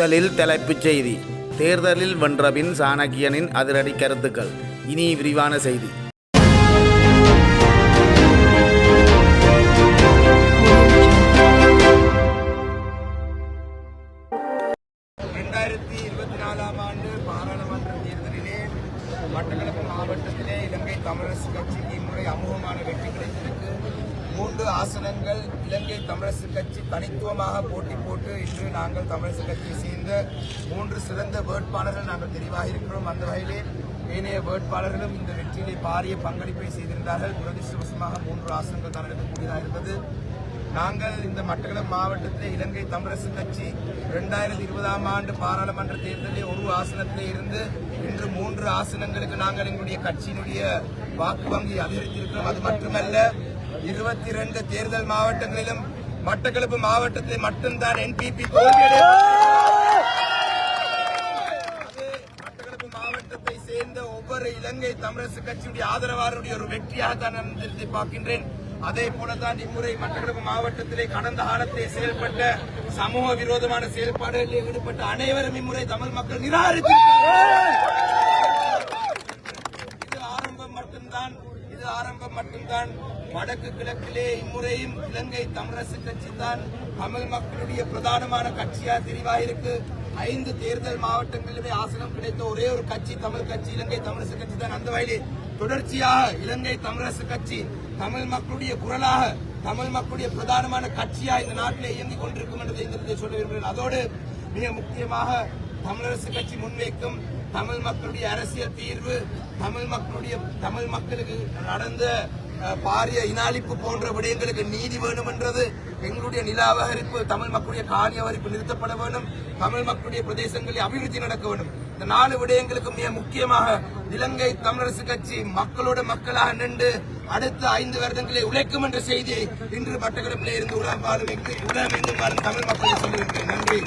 முதலில் தலைப்புச் செய்தி. தேர்தலில் வென்றபின் சாணக்கியனின் அதிரடி கருத்துக்கள். இனி விரிவான செய்தி. ரெண்டாயிரத்தி இருபத்தி நாலாம் ஆண்டு பாராளுமன்ற தேர்தலிலே மட்டக்களப்பு மாவட்டத்திலே இலங்கை தமிழரசு கட்சிக்கு இம்முறை அமோகமான வெற்றி கிடைத்திருக்கு. மூன்று ஆசனங்கள் இலங்கை தமிழரசு கட்சி தனித்துவமாக போட்டி போட்டு இன்று நாங்கள் தமிழரசு கட்சியை சேர்ந்த மூன்று சிறந்த வேட்பாளர்கள் நாங்கள் தெரிவாக இருக்கிறோம். அந்த வகையிலே ஏனைய வேட்பாளர்களும் இந்த வெற்றியிலே பாரிய பங்களிப்பை செய்திருந்தார்கள். துரதிருஷ்டவசமாக மூன்று ஆசனங்கள் தான் கூடியதாக இருந்தது. நாங்கள் இந்த மட்டக்களப்பு மாவட்டத்தில் இலங்கை தமிழரசு கட்சி இரண்டாயிரத்தி இருபதாம் ஆண்டு பாராளுமன்ற தேர்தலில் ஒரு ஆசனத்திலே இருந்து இன்று மூன்று ஆசனங்களுக்கு நாங்கள் எங்களுடைய கட்சியினுடைய வாக்கு வங்கி அதிகரித்திருக்கிறோம். அது மட்டுமல்ல இருபத்தி இரண்டு தேர்தல் மாவட்டங்களிலும் மட்டக்களப்பு மாவட்டத்தில் மட்டும்தான் என்பிபி மட்டக்களப்பு மாவட்டத்தை சேர்ந்த ஒவ்வொரு இலங்கை தமிழரசு கட்சியுடைய ஆதரவாளருடைய ஒரு வெற்றியாக தான் நான் பார்க்கின்றேன். அதே போலதான் இம்முறை மட்டக்களப்பு மாவட்டத்திலே கடந்த காலத்திலே செயல்பட்ட சமூக விரோதமான செயல்பாடுகளில் ஈடுபட்ட அனைவரும் இம்முறை தமிழ் மக்கள் நிராகரித்து இது ஆரம்பம் மட்டும்தான் இது ஆரம்பம் மட்டும்தான். வடக்கு கிழக்கிலே இம்முறையும் இலங்கை தமிழரசு கட்சி தான் தமிழ் மக்களுடைய பிரதானமான கட்சியா தெரிவாயிருக்கு. ஐந்து தேர்தல் மாவட்டங்களிலுமே ஆசனம் கிடைத்த ஒரே ஒரு கட்சி தமிழ் கட்சி இலங்கை தமிழரசு கட்சி தான் அந்த வகையிலே தொடர்ச்சியாக இலங்கை தமிழரசு கட்சி தமிழ் மக்களுடைய குரலாக தமிழ் மக்களுடைய பிரதானமான கட்சியா இந்த நாட்டிலே இயங்கிக் கொண்டிருக்கும் என்பதை இந்த சொல்ல விரும்புகிறேன் அதோடு மிக முக்கியமாக தமிழரசு கட்சி முன்வைக்கும் தமிழ் மக்களுடைய அரசியல் தீர்வு தமிழ் மக்களுடைய தமிழ் மக்களுக்கு நடந்த பாரிய இனாளிப்பு போன்ற விடயங்களுக்கு நீதி வேணும் என்றது எங்களுடைய நில அபகரிப்பு தமிழ் மக்களுடைய காணி அபகரிப்பு நிறுத்தப்பட வேண்டும் தமிழ் மக்களுடைய பிரதேசங்களில் அபிவிருத்தி நடக்க வேண்டும். இந்த நாலு விடயங்களுக்கு மிக முக்கியமாக இலங்கை தமிழரசு கட்சி மக்களோட மக்களாக நின்று அடுத்த ஐந்து வருடங்களை உழைக்கும் என்ற செய்தியை இன்று மட்டக்களப்பிலே இருந்து உலகம் வாழும் உலகம் எங்கும் வாழும் தமிழ் மக்களை சொல்லியிருக்கிறேன். நன்றி.